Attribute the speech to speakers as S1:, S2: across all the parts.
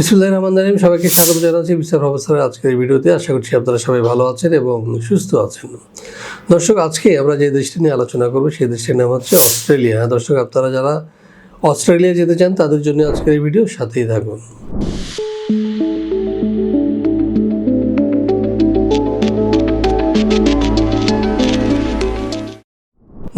S1: বিসমুল্লাহ রহমান রহিম, সবাইকে স্বাগত জানাচ্ছি বিচার অবস্থার আজকের ভিডিওতে। আশা করছি আপনারা সবাই ভালো আছেন এবং সুস্থ আছেন। দর্শক, আজকে আমরা যে দেশটি নিয়ে আলোচনা করব, সেই দেশটির নাম হচ্ছে অস্ট্রেলিয়া। দর্শক, আপনারা যারা অস্ট্রেলিয়া যেতে চান, তাদের জন্য আজকের এই ভিডিও সাথেই থাকুন।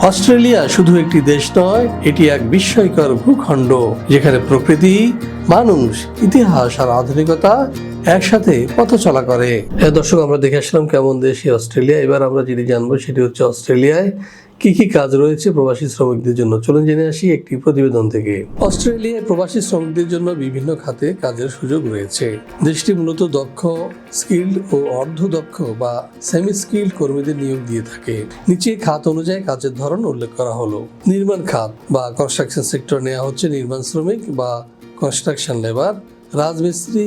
S1: অস্ট্রেলিয়া শুধু একটি দেশ নয়, এটি এক বিস্ময়কর ভূখণ্ড, যেখানে প্রকৃতি, মানুষ, ইতিহাস আর আধুনিকতা একসাথে পথ চলা করে। হ্যাঁ দর্শক, আমরা দেখে আসলাম কেমন দেশ অস্ট্রেলিয়া। এবার আমরা যেটি জানব, সেটি হচ্ছে অস্ট্রেলিয়ায় কি কি কাজ রয়েছে প্রবাসী শ্রমিকদের জন্য। চলুন জেনে আসি একটি প্রতিবেদন থেকে। অস্ট্রেলিয়ায় প্রবাসী শ্রমিকদের জন্য বিভিন্ন খাতে কাজের সুযোগ রয়েছে। দেশটি মূলত দক্ষ, স্কিল্ড ও অর্ধ দক্ষ বা সেমি স্কিল্ড কর্মীদের নিয়োগ দিয়ে থাকে। নিচে খাত অনুযায়ী কাজের ধরন উল্লেখ করা হলো। নির্মাণ খাত বা কনস্ট্রাকশন সেক্টর নেওয়া হচ্ছে নির্মাণ শ্রমিক বা কনস্ট্রাকশন লেবার রাজমিস্ত্রি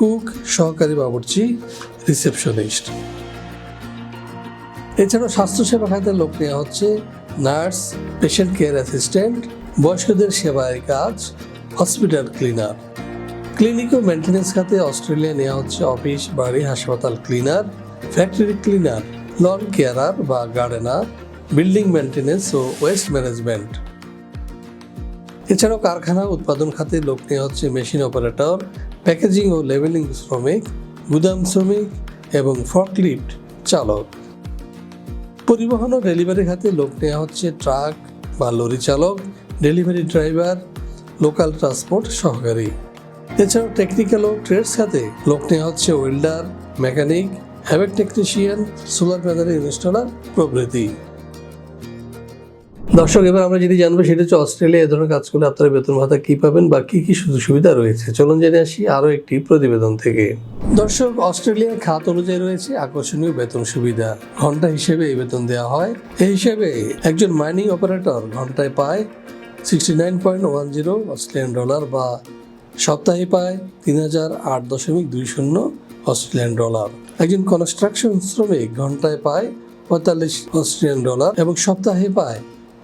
S1: cook, সহকারী বাবুর্চি, রিসেপশনিস্ট। এছাড়াও স্বাস্থ্যসেবা খাতে লোক নেওয়া হচ্ছে নার্স পেশেন্ট কেয়ার অ্যাসিস্ট্যান্ট বয়স্কদের সেবায় কাজ হসপিটাল ক্লিনার ক্লিনিক ও মেনটেন্যান্স খাতে অস্ট্রেলিয়া নেওয়া হচ্ছে অফিস বাড়ি, হাসপাতাল cleaner factory cleaner lawn carer বা গার্ডেনার বিল্ডিং মেনটেন্যান্স ও ওয়েস্ট ম্যানেজমেন্ট এছাড়াও কারখানা, উৎপাদন খাতে লোক নেওয়া হচ্ছে মেশিন অপারেটর, প্যাকেজিং ও লেভেলিং শ্রমিক, গুদাম শ্রমিক এবং ফর্কলিফট চালক। পরিবহন ও ডেলিভারি খাতে লোক নেওয়া হচ্ছে ট্রাক বা লরি চালক, ডেলিভারি ড্রাইভার, লোকাল ট্রান্সপোর্ট সহকারী। এছাড়াও টেকনিক্যাল ও ট্রেডস খাতে লোক নেওয়া হচ্ছে welder, mechanic, HVAC technician, solar panel installer প্রভৃতি। দর্শক, এবার আমরা যেটি জানব সেটা হচ্ছে অস্ট্রেলিয়া এ ধরনের কাজ করলে আপনারা বেতন ভাতা কি পাবেন বা কি কি সুযোগ সুবিধা রয়েছে? চলুন জেনে আসি আরও একটি প্রতিবেদন থেকে। দর্শক, অস্ট্রেলিয়ার খাত অনুযায়ী রয়েছে আকর্ষণীয় বেতন সুবিধা। ঘণ্টা হিসেবে এই বেতন দেওয়া হয়। এই হিসেবে একজন মাইনিং অপারেটর ঘন্টায় পায় sixty nine point one zero Australian dollar বা সপ্তাহে পায় তিন হাজার আট দশমিক দুই শূন্য অস্ট্রেলিয়ান ডলার। একজন কনস্ট্রাকশন শ্রমিক ঘন্টায় পায় পঁয়তাল্লিশ অস্ট্রেলিয়ান ডলার এবং সপ্তাহে পায়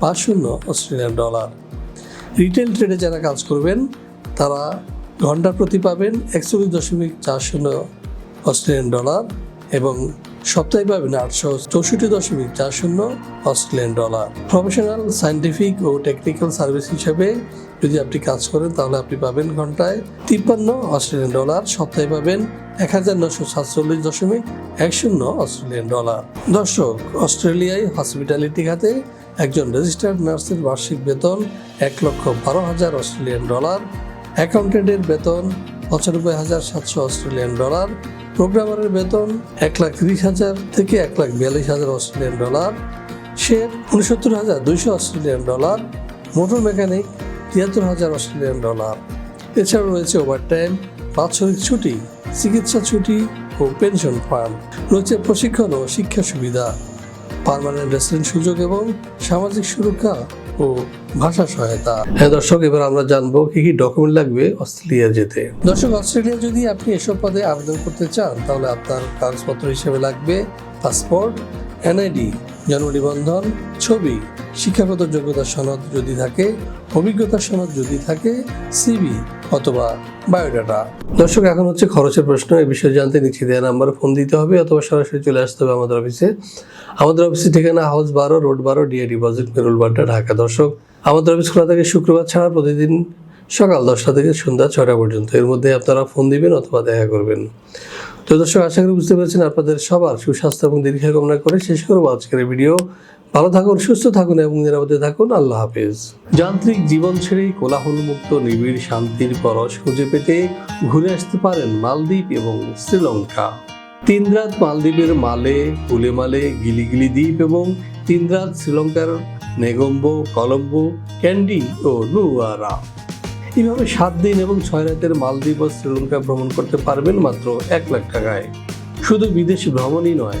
S1: পাঁচ শূন্য অস্ট্রেলিয়ান ডলার। রিটেল ট্রেডে যারা কাজ করবেন, তারা ঘণ্টা প্রতি পাবেন একচল্লিশ দশমিক চার শূন্য অস্ট্রেলিয়ান ডলার এবং সপ্তাহে পাবেন আটশো চৌষট্টি দশমিক চার শূন্য অস্ট্রেলিয়ান ডলার। প্রফেশনাল সায়েন্টিফিক ও টেকনিক্যাল সার্ভিস হিসেবে যদি আপনি কাজ করেন, তাহলে আপনি পাবেন ঘন্টায় তিপ্পান্ন অস্ট্রেলিয়ান ডলার, সপ্তাহে পাবেন এক হাজার নশো সাতচল্লিশ দশমিক এক শূন্য অস্ট্রেলিয়ান ডলার। দর্শক, অস্ট্রেলিয়ায় হসপিটালিটি খাতে একজন রেজিস্টার্ড নার্সের বার্ষিক বেতন এক লক্ষ বারো হাজার অস্ট্রেলিয়ান ডলার, অ্যাকাউন্টেন্টের বেতন পঁচানব্বই হাজার সাতশো অস্ট্রেলিয়ান ডলার, প্রোগ্রামারের বেতন এক লাখ তিরিশ হাজার থেকে এক লাখ বিয়াল্লিশ হাজার অস্ট্রেলিয়ান ডলার শেফ উনসত্তর হাজার দুইশো অস্ট্রেলিয়ান ডলার, মোটর মেকানিক তিয়াত্তর হাজার অস্ট্রেলিয়ান ডলার। এছাড়াও রয়েছে ওভারটাইম, বাৎসরিক ছুটি, চিকিৎসা ছুটি ও পেনশন ফান্ড। রয়েছে প্রশিক্ষণ ও শিক্ষা সুবিধা। পার্মানেন্ট রেসিডেন্ট সুযোগ এবং সামাজিক সুরক্ষা ও ভাষা সহায়তা। হ্যাঁ দর্শক, এবার আমরা জানব কি কি ডকুমেন্ট লাগবে অস্ট্রেলিয়া যেতে। দর্শক, অস্ট্রেলিয়া যদি আপনি এসব পদে আবেদন করতে চান, তাহলে আপনার কাগজপত্র হিসেবে লাগবে পাসপোর্ট, এনআইডি জন্ম নিবন্ধন ছবি শিক্ষাগত যোগ্যতা সনদ যদি থাকে, অভিজ্ঞতা সনদ যদি থাকে সিবি অথবা বায়োডাটা। দর্শক, এখন হচ্ছে খরচের প্রশ্ন এই বিষয়ে জানতে নিচে দেওয়া নাম্বারে ফোন দিতে হবে অথবা সরাসরি চলে আসতে হবে আমাদের অফিসে। আমাদের অফিসের ঠিকানা হাউস বারো, রোড বারো ডিএ ডিপোজিট, মেরুল বাড্ডা, ঢাকা। দর্শক, আমাদের অফিস খোলা থাকে শুক্রবার ছাড়া, প্রতিদিন সকাল দশটা থেকে সন্ধ্যা ছটা পর্যন্ত। এর মধ্যে আপনারা ফোন দিবেন অথবা দেখা করবেন। তো দর্শক, আশা করি বুঝতে পেরেছেন আপনাদের সবার সুস্বাস্থ্য এবং দীর্ঘায়ু কামনা করে শেষ করব আজকের ভিডিও। ভালো থাকুন, সুস্থ থাকুন এবং নিরাপদে থাকুন। আল্লাহ হাফেজ। যান্ত্রিক জীবন ছেড়ে কোলাহলমুক্ত, নিবিড় শান্তির পরশ খুঁজে পেতে ঘুরে আসতে পারেন মালদ্বীপ এবং শ্রীলঙ্কা। তিন রাত মালদ্বীপের মালে উলেমালে গিলিগিলি দ্বীপ এবং তিন রাত শ্রীলঙ্কার নেগম্বো, কলম্বো, ক্যান্ডি ও নুয়ারা এইভাবে সাত দিন এবং ছয় রাতের মালদ্বীপ ও শ্রীলঙ্কা ভ্রমণ করতে পারবেন মাত্র এক লাখ টাকায়। শুধু বিদেশি ভ্রমণই নয়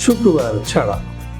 S1: শুক্রবার ছাড়া।